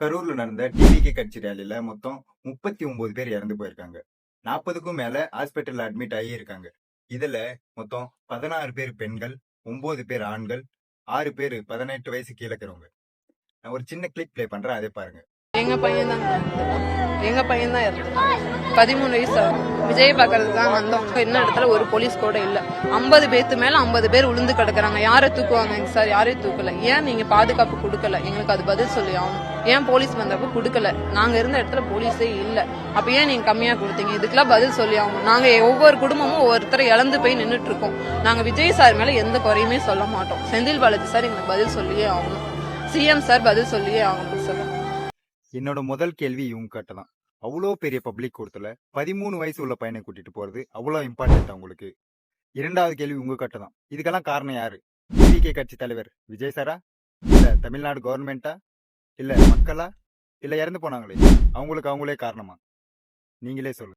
கரூர்ல நடந்த டிவிகே கட்சி ரேலியில மொத்தம் முப்பத்தி ஒன்பது பேர் இறந்து போயிருக்காங்க. நாற்பதுக்கும் மேல ஹாஸ்பிட்டல் அட்மிட் ஆகி இருக்காங்க. இதுல மொத்தம் பதினாறு பேர் பெண்கள் ஒன்பது பேர் ஆண்கள் ஆறு பேர் பதினெட்டு வயசு கீழக்கிறவங்க இருக்கிறவங்க. நான் ஒரு சின்ன கிளிக் பிளே பண்றேன் அதே பாருங்க. எங்க பையன் தான் எங்க பையன் தான் பதிமூணு வயசு ஆகும் விஜய் பார்க்கறதுக்கு தான் வந்தோம் என்ன இடத்துல ஒரு போலீஸ் கூட இல்ல. ஐம்பது பேத்து மேல ஐம்பது பேர் உளுந்து கிடக்குறாங்க. யாரை தூக்குவாங்க சார் யாரையும் தூக்கல. ஏன் நீங்க பாதுகாப்பு கொடுக்கல? எங்களுக்கு அது பதில் சொல்லி ஆகணும். ஏன் போலீஸ் வந்தப்ப கொடுக்கல? நாங்க இருந்த இடத்துல போலீஸே இல்ல. அப்ப ஏன் நீங்க கம்மியா கொடுத்தீங்க? இதுக்கெல்லாம் பதில் சொல்லி ஆகணும். நாங்க ஒவ்வொரு குடும்பமும் ஒவ்வொருத்தரை இழந்து போய் நின்றுட்டு இருக்கோம் நாங்க விஜய் சார் மேல எந்த குறையுமே சொல்ல மாட்டோம். செந்தில் பாலாஜி சார் எங்களுக்கு பதில் சொல்லியே ஆகணும். சிஎம் சார் பதில் சொல்லியே ஆகணும் சார் என்னோட முதல் கேள்வி இவங்ககிட்ட தான். அவ்வளோ பெரிய பப்ளிக் கூட்டத்துல பதிமூணு வயசு உள்ள பையனை கூட்டிட்டு போறது அவ்வளோ இம்பார்ட்டன்ட் உங்களுக்கு? இரண்டாவது கேள்வி உங்ககிட்ட தான். இதுக்கெல்லாம் காரணம் யாரு? டிவிகே கட்சி தலைவர் விஜய் சாரா இல்ல தமிழ்நாடு கவர்மெண்டா இல்ல மக்களா? இல்ல இறந்து போனாங்களே? அவங்களுக்கு அவங்களே காரணமா? நீங்களே சொல்லுங்க.